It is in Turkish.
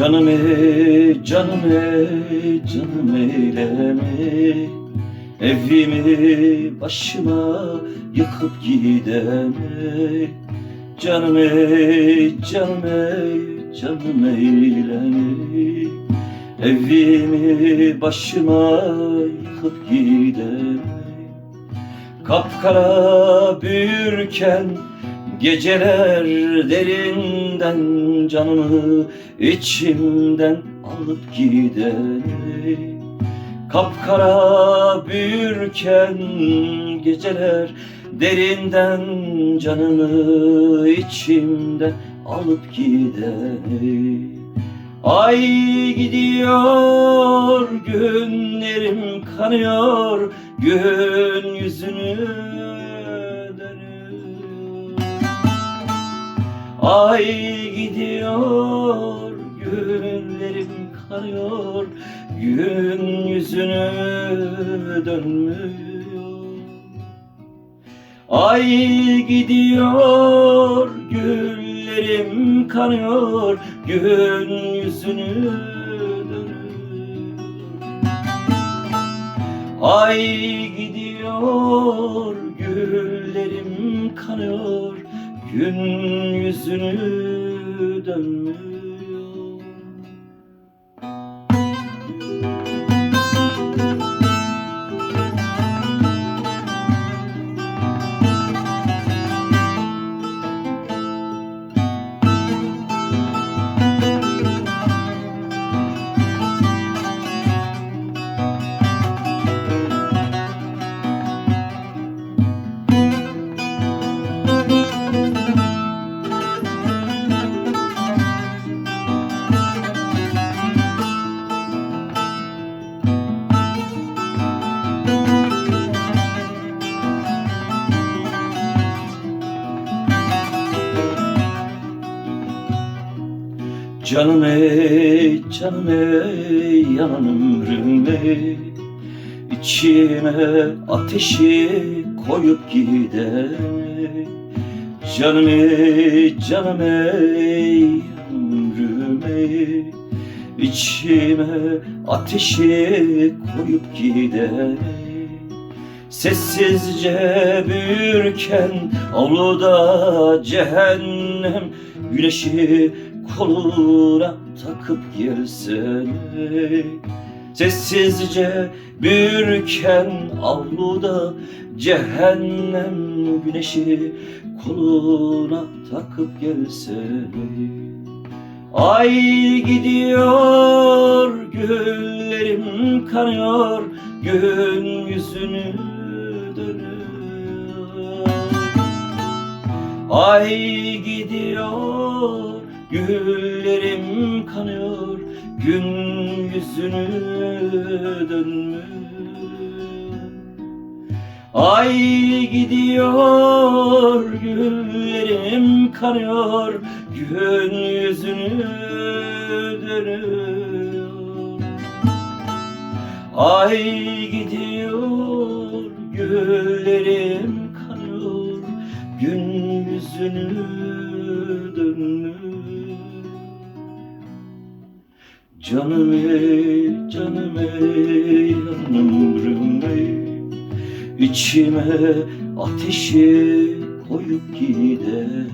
Canım ey, canım ey, canım eyleme. Evimi başıma yıkıp gideme. Canım ey, canım ey, canım eyleme. Evimi başıma yıkıp gideme. Kapkara büyürken Geceler derinden canımı içimden alıp gider. Kapkara büyürken geceler derinden canımı içimden alıp gider. Ay gidiyor günlerim kanıyor gün yüzünü Ay gidiyor günlerim kanıyor gün yüzünü dönmüyor. Ay gidiyor güllerim kanıyor gün yüzünü dönüyor Ay gidiyor güllerim kanıyor gün yüzünü dönmüyor Canım ey, canım ey, yanan ömrüm ey. İçime ateşi koyup gider Canım ey, canım ey, ömrüm ey. İçime ateşi koyup gider Sessizce büyürken avluda cehennem Güneşi koluna takıp gelsene Sessizce büyürken avluda cehennem Güneşi koluna takıp gelsene Ay gidiyor güllerim kanıyor gün yüzünü dönüyor. Ay gidiyor güllerim kanıyor gün yüzünü dönmüyor. Ay gidiyor güllerim kanıyor gün yüzünü dönüyor. Ay gidiyor güllerim kanıyor gün yüzünü Canım ey, canım ey, ömrüm ey. İçime ateşi koyup gider